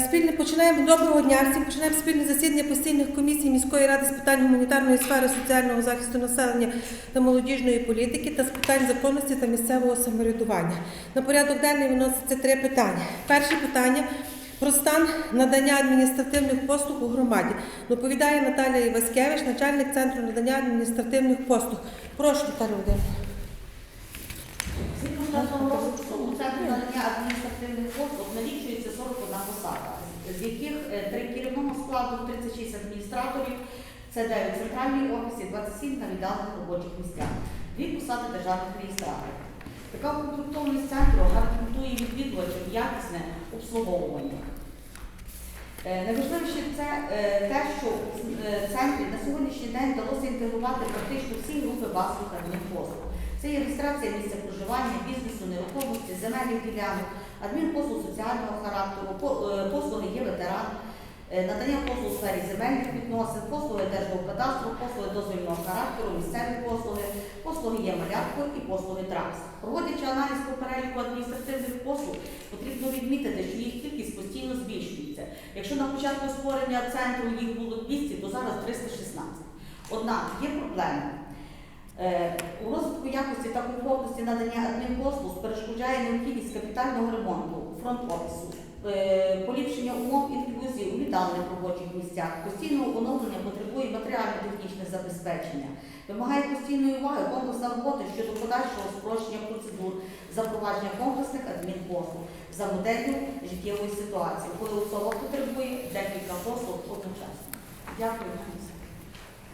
Спільне починаємо доброго дня. Всім починаємо спільне засідання постійних комісій міської ради з питань гуманітарної сфери, соціального захисту населення та молодіжної політики та з питань законності та місцевого самоврядування. На порядок денний виноситься три питання. Перше питання про стан надання адміністративних послуг у громаді. Доповідає Наталія Іваськевич, начальник центру надання адміністративних послуг. Прошу, Наталія Володимирівна. Згідно надання адміністративних послуг налічується 41 посада, з яких е, три керівного складу, 36 адміністраторів, це 9 центральних офісів, 27 на віддалених робочих місцях, дві посади державних реєстраторів. Така укомплектованість центру гарантує відвідувачам якісне обслуговування. Е, Найважливіше це е, те, що в центрі на сьогоднішній день вдалося інтегрувати практично всі групи базових адмінпослуг. Це є реєстрація місця проживання, бізнесу, нерухомості, земельних ділянок, адмінпослуг соціального характеру, е, послуги є ветеран, е, надання послуг у сфері земельних відносин, послуги держгеокадастру, послуги дозвільного характеру, місцеві послуги, послуги є малятко і послуги ТРАКС. Проводячи аналіз по переліку адміністративних послуг, потрібно відмітити, що їх кількість постійно збільшується. Якщо на початку створення центру їх було 200, то зараз 316. Однак є проблема. Е, У розвитку якості та комфортності надання адмінпослуг перешкоджає необхідність капітального ремонту фронт-офісу, е, поліпшення умов інклюзії у віддалених робочих місцях, постійного оновлення потребує матеріально-технічне забезпечення, вимагає постійної уваги комплексна робота щодо подальшого спрощення процедур, запровадження комплексних адмінпослуг за моделлю життєвої ситуації, коли особа потребує декілька послуг одночасно. Дякую.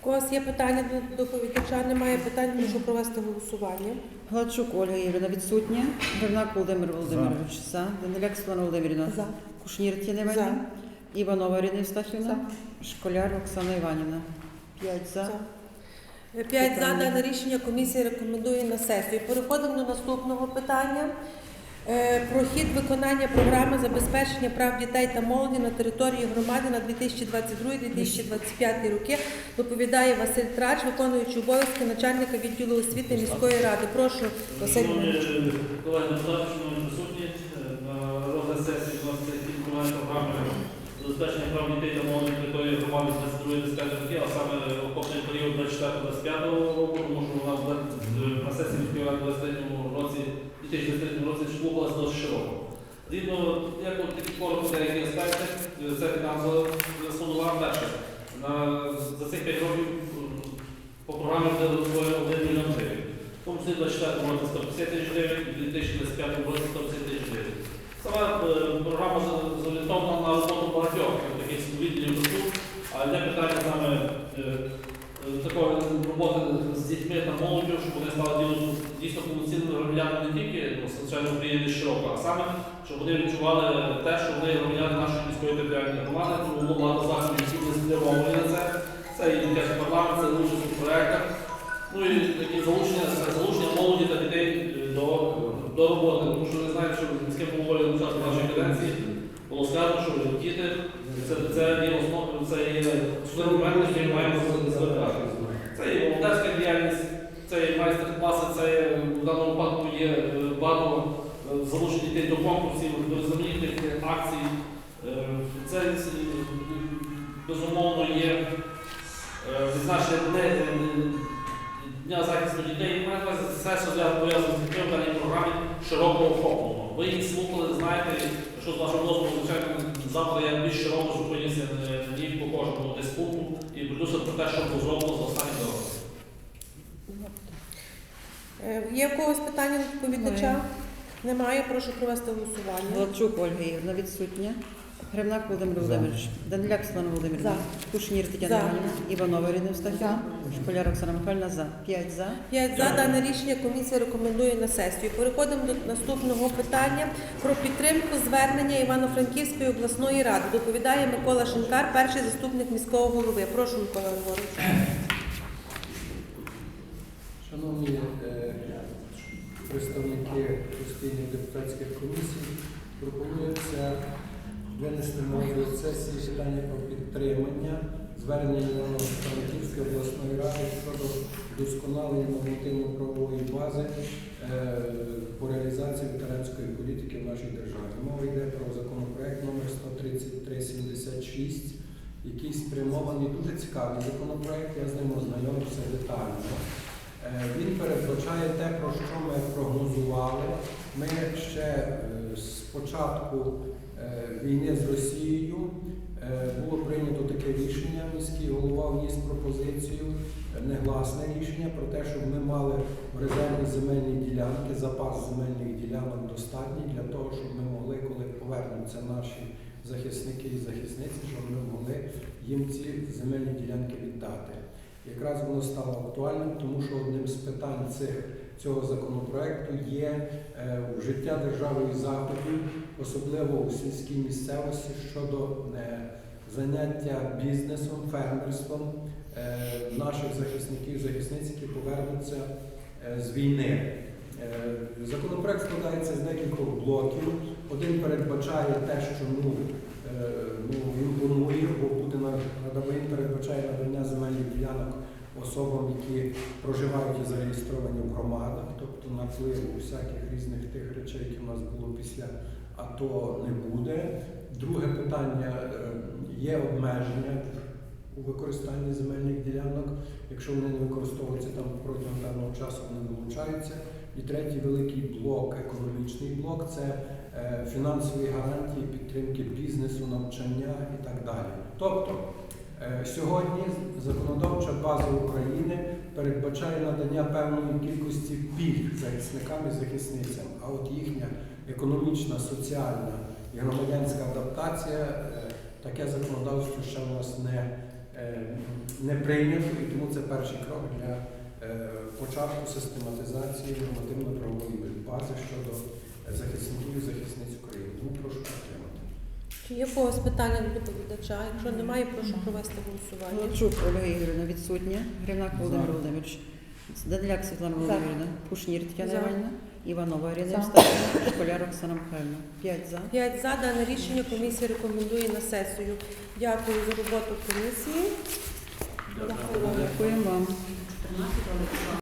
У когось є питання до доповідача? Немає питань, прошу провести голосування. Гладчук Ольга Ігорівна відсутня. Гривнак Володимир Володимирович за. Даниляк Світлана Володимирівна. За. Кушнір Тіна Іванівна. Іванова Ірина Євстахівна. Школяр Оксана Іванівна. П'ять за. П'ять за дане рішення комісія рекомендує на сесію. Переходимо до наступного питання. Е, Про хід виконання програми забезпечення прав дітей та молоді на території громади на 2022-2025 роки. Доповідає Василь Трач, виконуючий обов'язки начальника відділу освіти міської ради. Прошу, Василь. Шановні колеги присутні, е, на розгляд сесії фінансування програми забезпечення прав дітей та молоді на території громади з 22 роки, а саме охопний період 24-25 року, тому що вона е, на сесії міської ради в 23 році, 2023 році слухалася досить широко. Згідно, як от такі коротко деякі аспекти, е, це фінансова засунула перше. На, за цих 5 років е, по програмі буде розпоєно 1 мільйон гривень. В тому числі 24 році 150 тисяч гривень, і 2025 році 150 тисяч гривень. Сама е, програма за- зорієнтована на роботу багатьох таких відділів КСУ, а йде питання саме е, е, такої роботи з дітьми та молоддю, щоб вони стали діло- дійсно повноцінними громадянами не тільки ну, звичайно України широко, а саме, щоб вони відчували те, що вони громадяни нашої міської територіальної громади, тому було багато засобів, які були спрямовані на це. Це і дитячий парламент, це участь у проєктах. Ну і такі залучення, залучення молоді та дітей е, до, до роботи. Тому що ви знаєте, що міським головою на початку нашої каденції було сказано, що діти це, це є основою, це є основним моментом, який ми маємо звертати. Це є волонтерська діяльність, це є майстер-класи, це є, в даному випадку є е, багато е, залучень дітей до конкурсів, до різноманітних акцій. Е, Це е, безумовно є е, відзначення Дня захисту дітей. У мене все, що зв'язано пов'язано з дітьми в даній програмі широко охоплено. Ви їх слухали, знаєте, що з вашого дозволу, звичайно, завтра я більш широко зупинюся е, і по кожному десь пункту і прийдуся про те, що було зроблено за останні два роки. Е, Є в когось питання до доповідача? Немає. Прошу провести голосування. Гладчук Ольга Ігорівна відсутня. Гривнак Володимир Володимирович. Даниляк Світлана Володимирівна. Кушнір Тетяна За. Іванівна. Іванова Ірина Євстахівна. Школяр Оксана Михайлівна за. П'ять за. П'ять за дане рішення комісія рекомендує на сесію. Переходимо до наступного питання про підтримку звернення Івано-Франківської обласної ради. Доповідає Микола Шинкар, перший заступник міського голови. Прошу, Микола Григорович. Шановні е, представники постійних депутатських комісій, пропонується винести на розгляд сесії питання про підтримання звернення Франківської обласної ради щодо вдосконалення нормативно-правової бази е, по реалізації ветеранської політики в нашій державі. Мова йде про законопроект номер 130 7376, який спрямований дуже цікавий законопроект, я з ним ознайомився детально. Е, Він передбачає те, про що ми прогнозували. Ми ще е, з початку е, війни з Росією е, було прийнято таке рішення. Міський голова вніс пропозицію, негласне рішення про те, щоб ми мали в резерві земельні ділянки, запас земельних ділянок достатній для того, щоб ми могли, коли повернуться наші захисники і захисниці, щоб ми могли їм ці земельні ділянки віддати. Якраз воно стало актуальним, тому що одним з питань цих, цього законопроекту є е, вжиття державою заходів, особливо у сільській місцевості щодо е, заняття бізнесом, фермерством е, наших захисників захисниць, які повернуться е, з війни. Е, Законопроект складається з декількох блоків. Один передбачає те, що ну, е, ну, імпонує, бо буде на- передбачає надання особам, які проживають і зареєстровані в громадах, тобто напливу всяких різних тих речей, які в нас було після АТО, не буде. Друге питання е, є обмеження у використанні земельних ділянок. Якщо вони не використовуються там протягом певного часу, вони вилучаються. І третій великий блок, економічний блок це е, фінансові гарантії підтримки бізнесу, навчання і так далі. Тобто сьогодні законодавча база України передбачає надання певної кількості пільг захисникам і захисницям, а от їхня економічна, соціальна і громадянська адаптація, е, таке законодавство ще в нас не, е, не прийнято, і тому це перший крок для е, початку систематизації нормативно-правової бази щодо захисників і захисниць України. Тому прошу підтримати. Чи є когось питання до доповідача? Якщо немає, прошу провести голосування. Голчук Ольга Ігорівна відсутня. Гривнак Володимир Володимирович. Даниляк Світлана Володимирівна. Кушнір Тетяна За. Іванівна. Іванова Ірина За. Школяр Оксана Михайлівна. П'ять за. П'ять за дане рішення комісія рекомендує на сесію. Дякую за роботу комісії. Дякуємо вам. 14 але